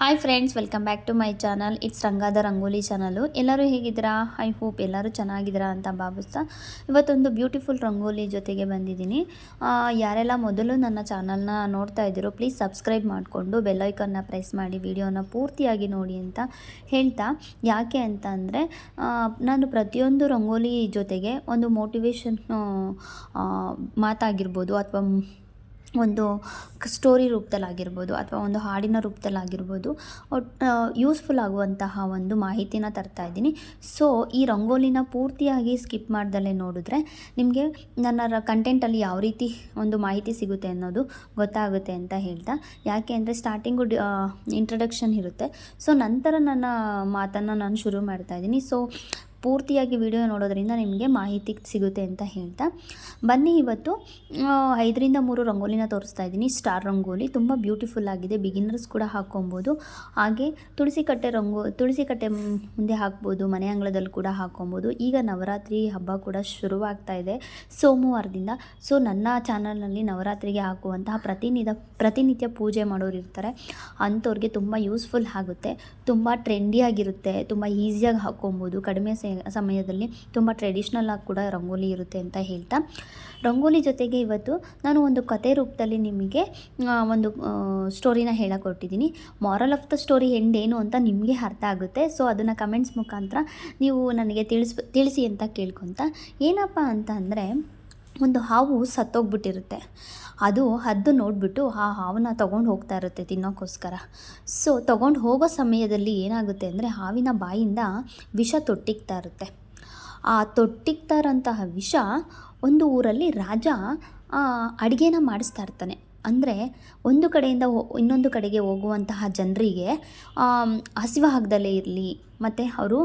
Hi friends welcome back to my channel it's ರಂಗಾದ rangoli channel ಎಲ್ಲರೂ ಹೇಗಿದ್ದೀರಾ? I hope ಎಲ್ಲರೂ ಚೆನ್ನಾಗಿದ್ದೀರಾ ಅಂತ ಭಾವಿಸ್ತಾ. ಇವತ್ತೊಂದು ಬ್ಯೂಟಿಫುಲ್ ರಂಗೋಲಿ ಜೊತೆಗೆ ಬಂದಿದ್ದೀನಿ. ಯಾರೆಲ್ಲ ಮೊದಲು ನನ್ನ ಚಾನಲ್ನ ನೋಡ್ತಾ ಇದ್ದೀರೋ ಪ್ಲೀಸ್ ಸಬ್ಸ್ಕ್ರೈಬ್ ಮಾಡಿಕೊಂಡು ಬೆಲ್ಲೈಕನ್ನ ಪ್ರೆಸ್ ಮಾಡಿ ವಿಡಿಯೋನ ಪೂರ್ತಿಯಾಗಿ ನೋಡಿ ಅಂತ ಹೇಳ್ತಾ. ಯಾಕೆ ಅಂತ ಅಂದರೆ ನಾನು ಪ್ರತಿಯೊಂದು ರಂಗೋಲಿ ಜೊತೆಗೆ ಒಂದು ಮೋಟಿವೇಶನ್ ಮಾತಾಗಿರ್ಬೋದು ಅಥವಾ ಒಂದು ಸ್ಟೋರಿ ರೂಪದಲ್ಲಾಗಿರ್ಬೋದು ಅಥವಾ ಒಂದು ಹಾಡಿನ ರೂಪದಲ್ಲಾಗಿರ್ಬೋದು ಯೂಸ್ಫುಲ್ ಆಗುವಂತಹ ಒಂದು ಮಾಹಿತಿನ ತರ್ತಾ ಇದ್ದೀನಿ. ಸೊ ಈ ರಂಗೋಲಿನ ಪೂರ್ತಿಯಾಗಿ ಸ್ಕಿಪ್ ಮಾಡ್ದಲೇ ನೋಡಿದ್ರೆ ನಿಮಗೆ ನನ್ನ ಕಂಟೆಂಟಲ್ಲಿ ಯಾವ ರೀತಿ ಒಂದು ಮಾಹಿತಿ ಸಿಗುತ್ತೆ ಅನ್ನೋದು ಗೊತ್ತಾಗುತ್ತೆ ಅಂತ ಹೇಳ್ತಾ. ಯಾಕೆ ಅಂದರೆ ಸ್ಟಾರ್ಟಿಂಗು ಇಂಟ್ರಡಕ್ಷನ್ ಇರುತ್ತೆ. ಸೊ ನಂತರ ನನ್ನ ಮಾತನ್ನು ನಾನು ಶುರು ಮಾಡ್ತಾ ಇದ್ದೀನಿ. ಸೊ ಪೂರ್ತಿಯಾಗಿ ವಿಡಿಯೋ ನೋಡೋದ್ರಿಂದ ನಿಮಗೆ ಮಾಹಿತಿ ಸಿಗುತ್ತೆ ಅಂತ ಹೇಳ್ತಾ. ಬನ್ನಿ ಇವತ್ತು ಐದರಿಂದ ಮೂರು ರಂಗೋಲಿನ ತೋರಿಸ್ತಾ ಇದ್ದೀನಿ. ಸ್ಟಾರ್ ರಂಗೋಲಿ ತುಂಬ ಬ್ಯೂಟಿಫುಲ್ ಆಗಿದೆ. ಬಿಗಿನರ್ಸ್ ಕೂಡ ಹಾಕ್ಕೊಬೋದು ಹಾಗೆ ತುಳಸಿ ಕಟ್ಟೆ ರಂಗೋ ತುಳಸಿ ಕಟ್ಟೆ ಮುಂದೆ ಹಾಕ್ಬೋದು, ಮನೆ ಅಂಗಳದಲ್ಲಿ ಕೂಡ ಹಾಕ್ಕೊಬೋದು ಈಗ ನವರಾತ್ರಿ ಹಬ್ಬ ಕೂಡ ಶುರುವಾಗ್ತಾ ಇದೆ ಸೋಮವಾರದಿಂದ. ಸೊ ನನ್ನ ಚಾನಲ್ನಲ್ಲಿ ನವರಾತ್ರಿಗೆ ಹಾಕುವಂತಹ ಪ್ರತಿನಿಧ, ಪ್ರತಿನಿತ್ಯ ಪೂಜೆ ಮಾಡೋರು ಇರ್ತಾರೆ. ಅಂಥವ್ರಿಗೆ ತುಂಬ ಯೂಸ್ಫುಲ್ ಆಗುತ್ತೆ. ತುಂಬ ಟ್ರೆಂಡಿಯಾಗಿರುತ್ತೆ ತುಂಬ ಈಸಿಯಾಗಿ ಹಾಕ್ಕೊಬೋದು ಕಡಿಮೆ ಸಮಯದಲ್ಲಿ ತುಂಬ ಟ್ರೆಡಿಷ್ನಲ್ ಆಗಿ ಕೂಡ ರಂಗೋಲಿ ಇರುತ್ತೆ ಅಂತ ಹೇಳ್ತಾ. ರಂಗೋಲಿ ಜೊತೆಗೆ ಇವತ್ತು ನಾನು ಒಂದು ಕತೆ ರೂಪದಲ್ಲಿ ನಿಮಗೆ ಒಂದು ಸ್ಟೋರಿನ ಹೇಳಕೊಟ್ಟಿದ್ದೀನಿ moral of the story end ಏನು ಅಂತ ನಿಮಗೆ ಅರ್ಥ ಆಗುತ್ತೆ. ಸೊ ಅದನ್ನು ಕಮೆಂಟ್ಸ್ ಮುಖಾಂತರ ನೀವು ನನಗೆ ತಿಳಿಸ್, ತಿಳಿಸಿ ಅಂತ ಕೇಳ್ಕೊತ. ಏನಪ್ಪ ಅಂತ ಅಂದರೆ ಒಂದು ಹಾವು ಸತ್ತೋಗ್ಬಿಟ್ಟಿರುತ್ತೆ. ಅದು ಹದ್ದು ನೋಡಿಬಿಟ್ಟು, ಆ ಹಾವನ್ನ ತೊಗೊಂಡು ಹೋಗ್ತಾ ಇರುತ್ತೆ ತಿನ್ನೋಕ್ಕೋಸ್ಕರ. ಸೊ ತೊಗೊಂಡು ಹೋಗೋ ಸಮಯದಲ್ಲಿ ಏನಾಗುತ್ತೆ ಅಂದರೆ ಹಾವಿನ ಬಾಯಿಂದ ವಿಷ ತೊಟ್ಟಿಗ್ತಾ ಇರುತ್ತೆ. ಆ ತೊಟ್ಟಿಗ್ತಾ ಇರೋಂತಹ ವಿಷ ಒಂದು ಊರಲ್ಲಿ ರಾಜ ಅಡುಗೆನ ಮಾಡಿಸ್ತಾ ಇರ್ತಾನೆ. ಅಂದರೆ ಒಂದು ಕಡೆಯಿಂದ ಇನ್ನೊಂದು ಕಡೆಗೆ ಹೋಗುವಂತಹ ಜನರಿಗೆ ಹಸಿವಾಗ್ದಲೇ ಇರಲಿ, ಮತ್ತು ಅವರು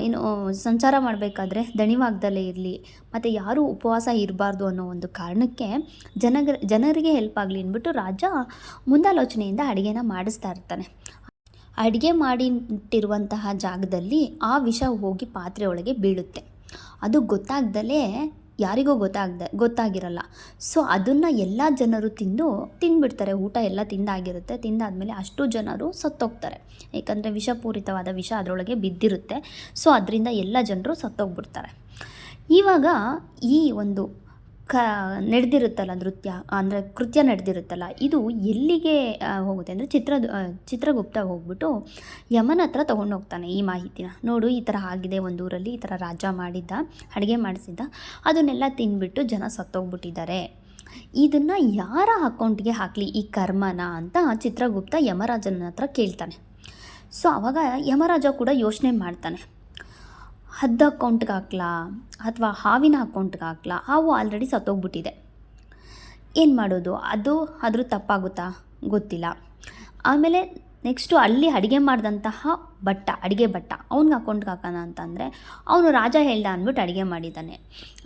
ಏನು, ಸಂಚಾರ ಮಾಡಬೇಕಾದ್ರೆ ದಣಿವಾಗ್ದಲೇ ಇರಲಿ, ಮತ್ತು ಯಾರೂ ಉಪವಾಸ ಇರಬಾರ್ದು ಅನ್ನೋ ಒಂದು ಕಾರಣಕ್ಕೆ ಜನಗ, ಜನರಿಗೆ ಹೆಲ್ಪ್ ಆಗಲಿ ಅಂದ್ಬಿಟ್ಟು ರಾಜ ಮುಂದಾಲೋಚನೆಯಿಂದ ಅಡುಗೆನ ಮಾಡಿಸ್ತಾ ಇರ್ತಾನೆ. ಅಡುಗೆ ಮಾಡಿಟ್ಟಿರುವಂತಹ ಜಾಗದಲ್ಲಿ ಆ ವಿಷ ಹೋಗಿ ಪಾತ್ರೆ ಒಳಗೆ ಬೀಳುತ್ತೆ. ಅದು ಗೊತ್ತಾಗ್ದಲೇ ಯಾರಿಗೂ ಗೊತ್ತಾಗದೆ, ಗೊತ್ತಾಗಿರಲ್ಲ. ಸೊ ಅದನ್ನು ಎಲ್ಲ ಜನರು ತಿಂದು ತಿಂದ್ಬಿಡ್ತಾರೆ ಊಟ ಎಲ್ಲ ತಿಂದಾಗಿರುತ್ತೆ. ತಿಂದಾದಮೇಲೆ ಅಷ್ಟು ಜನರು ಸತ್ತೋಗ್ತಾರೆ. ಏಕೆಂದರೆ ವಿಷಪೂರಿತವಾದ ವಿಷ ಅದರೊಳಗೆ ಬಿದ್ದಿರುತ್ತೆ. ಸೊ ಅದರಿಂದ ಎಲ್ಲ ಜನರು ಸತ್ತೋಗ್ಬಿಡ್ತಾರೆ. ಇವಾಗ ಈ ಒಂದು ಕ, ನಡೆದಿರುತ್ತಲ್ಲ ನೃತ್ಯ, ಅಂದರೆ ಕೃತ್ಯ ನಡೆದಿರುತ್ತಲ್ಲ, ಇದು ಎಲ್ಲಿಗೆ ಹೋಗುತ್ತೆ ಅಂದರೆ ಚಿತ್ರ ಚಿತ್ರಗುಪ್ತ ಹೋಗ್ಬಿಟ್ಟು ಯಮನ ಹತ್ರ ತೊಗೊಂಡು ಹೋಗ್ತಾನೆ ಈ ಮಾಹಿತಿನ. ನೋಡು, ಈ ಥರ ಆಗಿದೆ ಒಂದು ಊರಲ್ಲಿ, ಈ ಥರ ರಾಜ ಮಾಡಿದ್ದ, ಅಡುಗೆ ಮಾಡಿಸಿದ್ದ, ಅದನ್ನೆಲ್ಲ ತಿಂದ್ಬಿಟ್ಟು ಜನ ಸತ್ತೋಗ್ಬಿಟ್ಟಿದ್ದಾರೆ. ಇದನ್ನು ಯಾರ ಅಕೌಂಟ್ಗೆ ಹಾಕಲಿ ಈ ಕರ್ಮನ ಅಂತ ಚಿತ್ರಗುಪ್ತ ಯಮರಾಜನ ಹತ್ರ ಕೇಳ್ತಾನೆ. ಸೊ ಆವಾಗ ಯಮರಾಜ ಕೂಡ ಯೋಚನೆ ಮಾಡ್ತಾನೆ. ಹದ್ದು ಅಕೌಂಟ್ಗೆ ಹಾಕ್ಲಾ ಅಥವಾ ಹಾವಿನ ಅಕೌಂಟ್ಗೆ ಹಾಕ್ಲಾ, ಹಾವು ಆಲ್ರೆಡಿ ಸತ್ತೋಗ್ಬಿಟ್ಟಿದೆ. ಏನು ಮಾಡೋದು? ಅದು ಅದ್ರ ತಪ್ಪಾಗುತ್ತಾ? ಗೊತ್ತಿಲ್ಲ. ಆಮೇಲೆ ನೆಕ್ಸ್ಟು ಅಲ್ಲಿ ಅಡುಗೆ ಮಾಡಿದಂತಹ ಬಟ್ಟ ಅಡುಗೆ ಬಟ್ಟ ಅವ್ನಿಗೆ ಅಕೌಂಟ್ಗೆ ಹಾಕೋಣ ಅಂತಂದರೆ ಅವನು ರಾಜ ಹೇಳ್ದ ಅಂದ್ಬಿಟ್ಟು ಅಡುಗೆ ಮಾಡಿದ್ದಾನೆ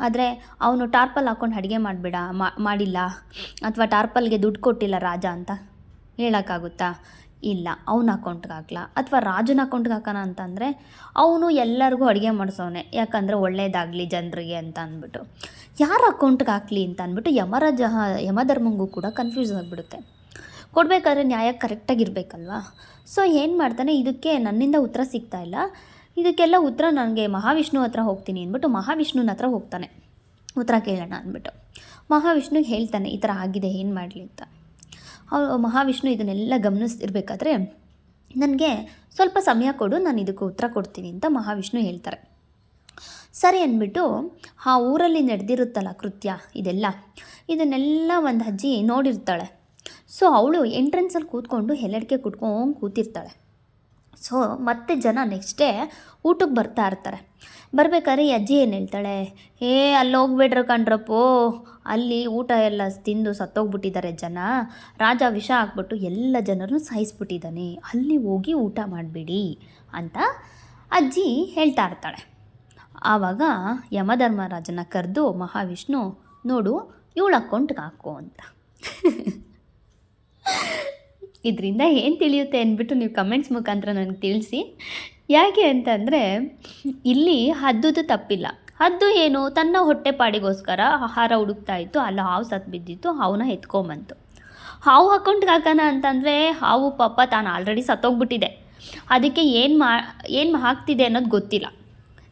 ಆದರೆ ಅವನು ಟಾರ್ಪಲ್ ಹಾಕ್ಕೊಂಡು ಅಡುಗೆ ಮಾಡಿಬಿಡ ಮಾಡಿಲ್ಲ, ಅಥವಾ ಟಾರ್ಪಲ್ಗೆ ದುಡ್ಡು ಕೊಟ್ಟಿಲ್ಲ ರಾಜ ಅಂತ ಹೇಳೋಕ್ಕಾಗುತ್ತಾ? ಇಲ್ಲ, ಅವನ ಅಕೌಂಟ್ಗೆ ಹಾಕ್ಲ? ಅಥವಾ ರಾಜನ ಅಕೌಂಟ್ಗೆ ಹಾಕೋಣ ಅಂತಂದರೆ, ಅವನು ಎಲ್ಲರಿಗೂ ಅಡುಗೆ ಮಾಡಿಸೋನೆ ಯಾಕಂದರೆ ಒಳ್ಳೆಯದಾಗಲಿ ಜನರಿಗೆ ಅಂತ ಅಂದ್ಬಿಟ್ಟು. ಯಾರ ಅಕೌಂಟ್ಗೆ ಹಾಕ್ಲಿ ಅಂತ ಅಂದ್ಬಿಟ್ಟು ಯಮರಾಜ ಯಮಧರ್ಮಂಗೂ ಕೂಡ ಕನ್ಫ್ಯೂಸ್ ಆಗಿಬಿಡುತ್ತೆ. ಕೊಡಬೇಕಾದ್ರೆ ನ್ಯಾಯ ಕರೆಕ್ಟಾಗಿರ್ಬೇಕಲ್ವಾ ಸೊ ಏನು ಮಾಡ್ತಾನೆ, ಇದಕ್ಕೆ ನನ್ನಿಂದ ಉತ್ತರ ಸಿಗ್ತಾ ಇಲ್ಲ. ಇದಕ್ಕೆಲ್ಲ ಉತ್ತರ ನನಗೆ ಮಹಾವಿಷ್ಣು ಹತ್ರ ಹೋಗ್ತೀನಿ ಅಂದ್ಬಿಟ್ಟು ಮಹಾವಿಷ್ಣುನ ಹತ್ರ ಹೋಗ್ತಾನೆ. ಉತ್ತರ ಕೇಳೋಣ ಅಂದ್ಬಿಟ್ಟು. ಮಹಾವಿಷ್ಣುಗೆ ಹೇಳ್ತಾನೆ, ಈ ಥರ ಆಗಿದೆ, ಏನು ಮಾಡಲಿ ಅಂತ. ಮಹಾವಿಷ್ಣು ಇದನ್ನೆಲ್ಲ ಗಮನಿಸ್ತಿರ್ಬೇಕಾದ್ರೆ ನನಗೆ ಸ್ವಲ್ಪ ಸಮಯ ಕೊಡು, ನಾನು ಇದಕ್ಕೆ ಉತ್ತರ ಕೊಡ್ತೀನಿ ಅಂತ ಮಹಾವಿಷ್ಣು ಹೇಳ್ತಾರೆ. ಸರಿ ಅಂದ್ಬಿಟ್ಟು, ಆ ಊರಲ್ಲಿ ನಡೆದಿರುತ್ತಲ್ಲ ಕೃತ್ಯ ಇದೆಲ್ಲ, ಇದನ್ನೆಲ್ಲ ಒಂದು ಅಜ್ಜಿ ನೋಡಿರ್ತಾಳೆ. ಸೊ ಅವಳು ಎಂಟ್ರೆನ್ಸಲ್ಲಿ ಕೂತ್ಕೊಂಡು ಹೆಲಡಿಕೆ ಕುಟ್ಕೊಂಡು ಕೂತಿರ್ತಾಳೆ. ಸೊ ಮತ್ತೆ ಜನ ನೆಕ್ಸ್ಟ್ ಡೇ ಊಟಕ್ಕೆ ಬರ್ತಾ ಇರ್ತಾರೆ. ಬರ್ಬೇಕಾದ್ರೆ ಈ ಅಜ್ಜಿ ಏನು ಹೇಳ್ತಾಳೆ? ಏ, ಅಲ್ಲಿ ಹೋಗ್ಬೇಡ್ರಿ ಕಣ್ರಪ್ಪೋ. ಅಲ್ಲಿ ಊಟ ಎಲ್ಲ ತಿಂದು ಸತ್ತೋಗ್ಬಿಟ್ಟಿದ್ದಾರೆ ಜನ. ರಾಜ ವಿಷ ಹಾಕ್ಬಿಟ್ಟು ಎಲ್ಲ ಜನರನ್ನು ಸಾಯಿಸ್ಬಿಟ್ಟಿದ್ದಾನೆ ಅಲ್ಲಿ ಹೋಗಿ ಊಟ ಮಾಡಿಬಿಡಿ ಅಂತ ಅಜ್ಜಿ ಹೇಳ್ತಾ ಇರ್ತಾಳೆ. ಆವಾಗ ಯಮಧರ್ಮರಾಜನ ಕರೆದು ಮಹಾವಿಷ್ಣು, ನೋಡು, ಇವಳು ಅಕೌಂಟ್ಗೆ ಹಾಕು ಅಂತ. ಇದರಿಂದ ಏನು ತಿಳಿಯುತ್ತೆ ಅಂದ್ಬಿಟ್ಟು ನೀವು ಕಮೆಂಟ್ಸ್ ಮುಖಾಂತರ ನನಗೆ ತಿಳಿಸಿ. ಯಾಕೆ ಅಂತಂದರೆ, ಇಲ್ಲಿ ಹದ್ದುದು ತಪ್ಪಿಲ್ಲ. ಹದ್ದು ಏನು? ತನ್ನ ಹೊಟ್ಟೆಪಾಡಿಗೋಸ್ಕರ ಆಹಾರ ಹುಡುಕ್ತಾ ಇತ್ತು. ಅಲ್ಲಿ, ಹಾವು ಸತ್ತು ಬಿದ್ದಿತ್ತು. ಹಾವನ್ನ ಎತ್ಕೊಂಬಂತು. ಹಾವು ಹಾಕೊಂಡು ಹಾಕೋಣ ಅಂತಂದರೆ, ಹಾವು ಪಾಪ ತಾನು ಆಲ್ರೆಡಿ ಸತ್ತೋಗ್ಬಿಟ್ಟಿದೆ. ಅದಕ್ಕೆ ಏನು ಮಾ, ಏನು ಹಾಕ್ತಿದೆ ಅನ್ನೋದು ಗೊತ್ತಿಲ್ಲ.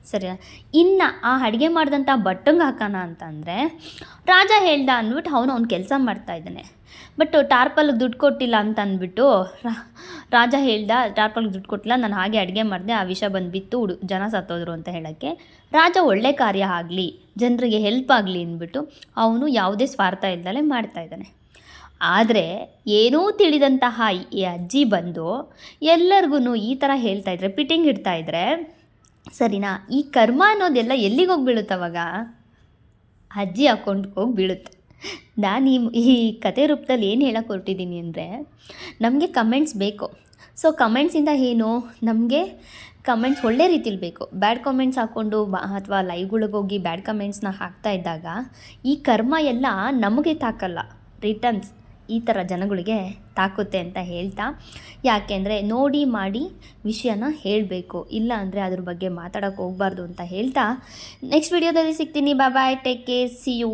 ಸರಿನಾ ಇನ್ನು ಆ ಅಡುಗೆ ಮಾಡಿದಂಥ ಬಟ್ಟಂಗೆ ಹಾಕೋಣ ಅಂತಂದರೆ ರಾಜ ಹೇಳ್ದ ಅಂದ್ಬಿಟ್ಟು ಅವನು ಅವ್ನು ಕೆಲಸ ಮಾಡ್ತಾ ಇದ್ದಾನೆ. ಬಟ್ ಟಾರ್ಪಲ್ಗೆ ದುಡ್ಡು ಕೊಟ್ಟಿಲ್ಲ ಅಂತ ಅಂದ್ಬಿಟ್ಟು ರಾಜ ಹೇಳ್ದ ಟಾರ್ಪಲ್ಗೆ ದುಡ್ಡು ಕೊಟ್ಟಿಲ್ಲ, ನಾನು ಹಾಗೆ ಅಡುಗೆ ಮಾಡಿದೆ, ಆ ವಿಷ ಬಂದುಬಿತ್ತು, ಹುಡು, ಜನ ಸತ್ತೋದ್ರು ಅಂತ ಹೇಳೋಕ್ಕೆ ರಾಜ ಒಳ್ಳೆ ಕಾರ್ಯ ಆಗಲಿ, ಜನರಿಗೆ ಹೆಲ್ಪ್ ಆಗಲಿ ಅಂದ್ಬಿಟ್ಟು ಅವನು ಯಾವುದೇ ಸ್ವಾರ್ಥ ಇಲ್ಲದಲೇ ಮಾಡ್ತಾ ಇದ್ದಾನೆ. ಆದರೆ ಏನೂ ತಿಳಿದಂತಹ ಈ ಅಜ್ಜಿ ಬಂದು ಎಲ್ಲರಿಗೂ ಈ ಥರ ಹೇಳ್ತಾ ಇದ್ರೆ, ಪಿಟಿಂಗ್ ಇಡ್ತಾ ಇದ್ರೆ ಸರಿನಾ? ಈ ಕರ್ಮ ಅನ್ನೋದೆಲ್ಲ ಎಲ್ಲಿಗೆ ಬೀಳುತ್ತೆ ಅವಾಗ? ಅಜ್ಜಿ ಅಕೌಂಟ್ಗೆ ಹೋಗಿ ಬೀಳುತ್ತೆ ನಾನು ಈ ಈ ಕತೆ ರೂಪದಲ್ಲಿ ಏನು ಹೇಳಕ್ಕೆ ಹೊರಟಿದ್ದೀನಿ ಅಂದರೆ, ನಮಗೆ ಕಮೆಂಟ್ಸ್ ಬೇಕು. ಸೊ ಕಮೆಂಟ್ಸಿಂದ ಏನು? ನಮಗೆ ಕಮೆಂಟ್ಸ್ ಒಳ್ಳೆ ರೀತಿಲಿ ಬೇಕು. ಬ್ಯಾಡ್ ಕಮೆಂಟ್ಸ್ ಹಾಕ್ಕೊಂಡು ಅಥವಾ ಲೈವ್ಗಳಿಗೆ ಹೋಗಿ ಬ್ಯಾಡ್ ಕಮೆಂಟ್ಸ್ನ ಹಾಕ್ತಾ ಇದ್ದಾಗ, ಈ ಕರ್ಮ ಎಲ್ಲ ನಮಗೆ ತಾಕಲ್ಲ. ರಿಟರ್ನ್ಸ್ ಈ ಥರ ಜನಗಳಿಗೆ ತಾಕುತ್ತೆ ಅಂತ ಹೇಳ್ತಾ, ಯಾಕೆಂದರೆ ನೋಡಿ ಮಾಡಿ ವಿಷಯನ ಹೇಳಬೇಕು, ಇಲ್ಲ ಅಂದರೆ ಅದ್ರ ಬಗ್ಗೆ ಮಾತಾಡೋಕ್ಕೆ ಹೋಗ್ಬಾರ್ದು ಅಂತ ಹೇಳ್ತಾ ನೆಕ್ಸ್ಟ್ ವಿಡಿಯೋದಲ್ಲಿ ಸಿಗ್ತೀನಿ. Bye bye bye take care see you